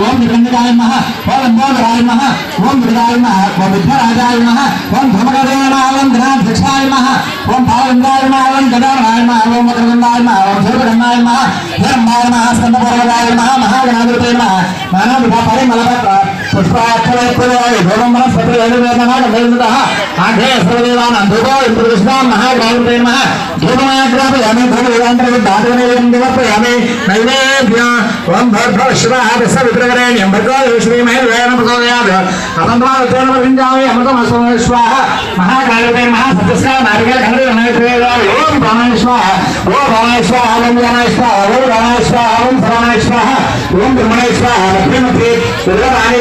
ஓம் விருந்தாய மக ஓம் போதராய மக ஓம் விருதாய மக ஓம் வித்வராஜாய மக ஓம் தமகதே மக ஓம் தனாதிஷாய மக ஓம் பாலந்தாய மக ஓம் கதாராய மக ஓம் மகரந்தாய மக ஓம் சர்வகண்ணாய மக ஓம் மாய மக மக மகாகணாதிபதே மக மகாதிபா பரிமலபத்ரா మనస్పతి వేదవేదనాగ వేదతః ఆఘే సర్వదేవానాం ధూపో ఇంద్రకృష్ణాం మహాగణాధిపతే నమః ధూపమాగ్రాపయామి ధూపవేదాంతరవిదాతనేయం నివర్పయామి నైవేద్య ఓం భర్గో శివః సవిత్రవరేణ్యం భర్గో శ్రీమహే వేణ ప్రచోదయాత్ అనంతమావతేన వింజామి అమృతమస్వం స్వాహ మహాకాళితే మహా సత్యస్కా నారికేల ఖండే నైవేద్యామి ఓం ప్రాణాయ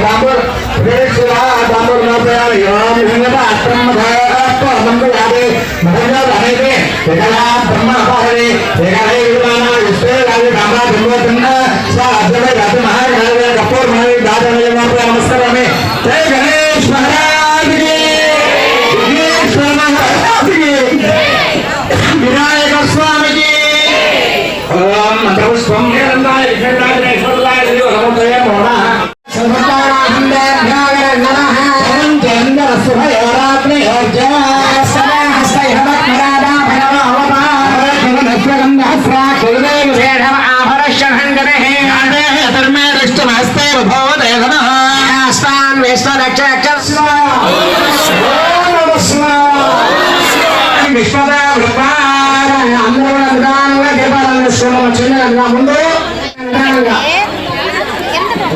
స్వాహ ఓం ప్రాణాయ స్వాహ ఓం జ్ఞానాయ స్వాహ ఓం ప్రాణాయ స్వాహ ఓం సమానాయ స్వాహ ఓం బ్రహ్మణాయ స్వాహ లక్ష్మీమతి దుర్గారాణి విద్యాపయామి అమృతాగామతి హస్తం ప్రక్షాళయామి Mataram Swamiya Rambai, Rambai, Rambai,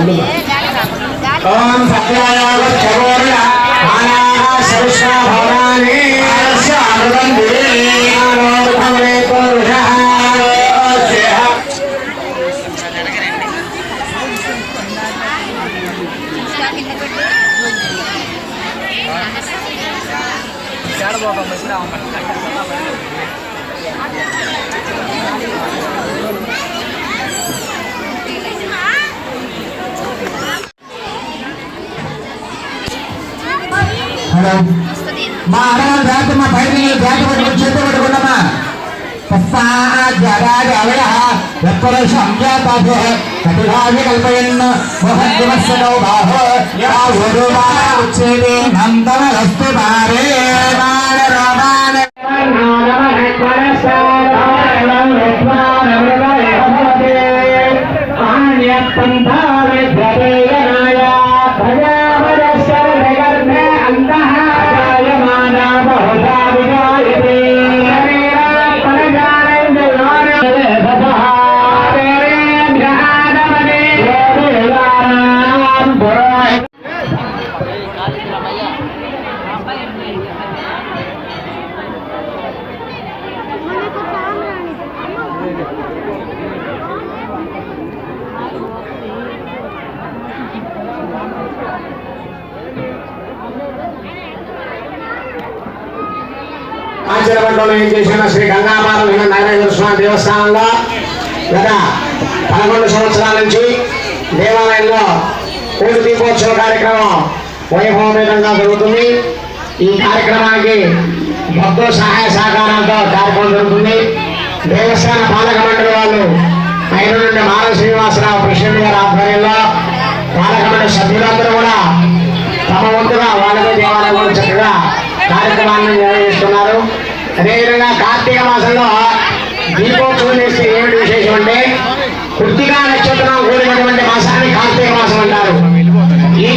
ఓం సత్యాయ చరోర్య మానాః సవిష్ణ భవాని ఆస్య అమృతం దివేనోత్తమే పురుషః. హలో మా అడగల బ్యాట్ మా బయట బ్యాట్ పట్టుకుని చేతి పట్టుకున్నామా? కల్పయన్ నందనస్తు భారే మాన రామాన ఏం చేసిన శ్రీ గంగామాత నారాయణ స్వామి దేవస్థానంలో గత పదకొండు సంవత్సరాల నుంచి దేవాలయంలో పూజ దీపోత్సవ కార్యక్రమం వైభవమేతంగా జరుగుతుంది. ఈ కార్యక్రమానికి భక్తుల సహాయ సహకారాలతో కార్యక్రమం జరుగుతుంది. దేవస్థాన పాలక మండలి వాళ్ళు పైన నుండి మానవ శ్రీనివాసరావు కృష్ణుడి గారి ఆధ్వర్యంలో పాలక మండలి సభ్యులందరూ కూడా తమ వంతుగా వాళ్ళతో దేవాలయంలో చక్కగా కార్యక్రమాన్ని నిర్వహిస్తున్నారు. అదేవిధంగా కార్తీక మాసంలో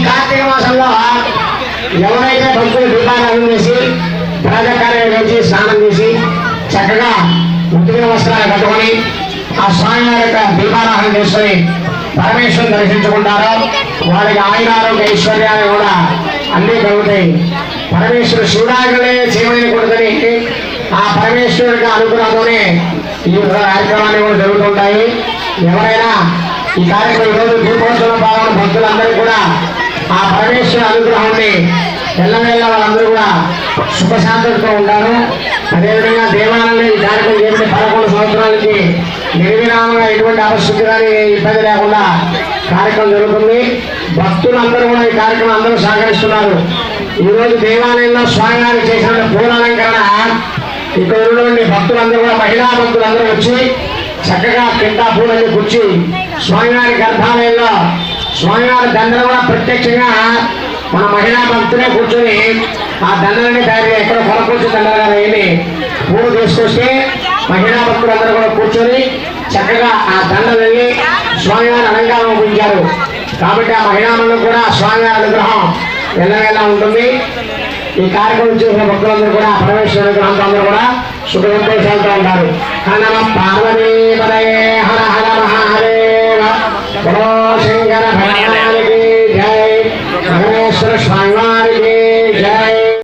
కార్తీక మాసంలో ఎవరైతే భక్తులు దీపారాధన చేసి ప్రాజకార్యం వేసి స్నానం చేసి చక్కగా ఉత్తిన వస్త్రాలు కట్టుకొని ఆ స్వామివారి యొక్క దీపారాధన చేసుకొని పరమేశ్వరుని దర్శించుకుంటారో వారికి ఆయురారోగ్య ఐశ్వర్యాలు కూడా అన్నీ కలుగుతాయి పరమేశ్వరుడు శివుడాగలే చేయమని కొడుకుని ఆ పరమేశ్వరుడికి అనుగ్రహంతోనే ఈ కార్యక్రమాన్ని కూడా జరుగుతుంటాయి. ఎవరైనా ఈ కార్యక్రమం ఈరోజు దీపోత్సవం పాల్గొన్న భక్తులందరూ కూడా ఆ పరమేశ్వర అనుగ్రహాన్ని ఎల్లవేళ్ళ వాళ్ళందరూ కూడా సుఖశాంతులతో ఉంటారు. అదేవిధంగా దేవాలయంలో ఈ కార్యక్రమం చేసిన పదకొండు సంవత్సరాలకి నిర్విరామంగా ఎటువంటి అవసరం కానీ ఇబ్బంది లేకుండా కార్యక్రమం జరుగుతుంది. భక్తులందరూ కూడా ఈ కార్యక్రమం అందరూ సహకరిస్తున్నారు. ఈ రోజు దేవాలయంలో స్వామివారికి చేసిన పూలాలంకరణ ఇక్కడ ఉన్నటువంటి భక్తులందరూ కూడా మహిళా భక్తులందరూ వచ్చి చక్కగా కింద పూలన్నీ కూర్చి స్వామివారి గర్భాలయంలో స్వామివారి దండలు కూడా ప్రత్యక్షంగా మన మహిళా భక్తులే కూర్చొని ఆ దండలని తయారు ఎక్కడ కొనకూర్చి దండలుగా వేయని పూలు తీసుకొస్తే మహిళా భక్తులందరూ కూడా కూర్చొని చక్కగా ఆ దండలని స్వామివారి అలంకారం ఉంచారు కాబట్టి ఆ మహిళామంలో కూడా స్వామివారి అనుగ్రహం ఎల్లవేళ ఉంటుంది. ఈ కార్యక్రమం చేసిన భక్తులందరూ కూడా పరమేశ్వరుడి అనుగ్రహంతో అందరూ కూడా సుఖ సంతోషాలతో ఉంటారు. కనమ పార్వతీ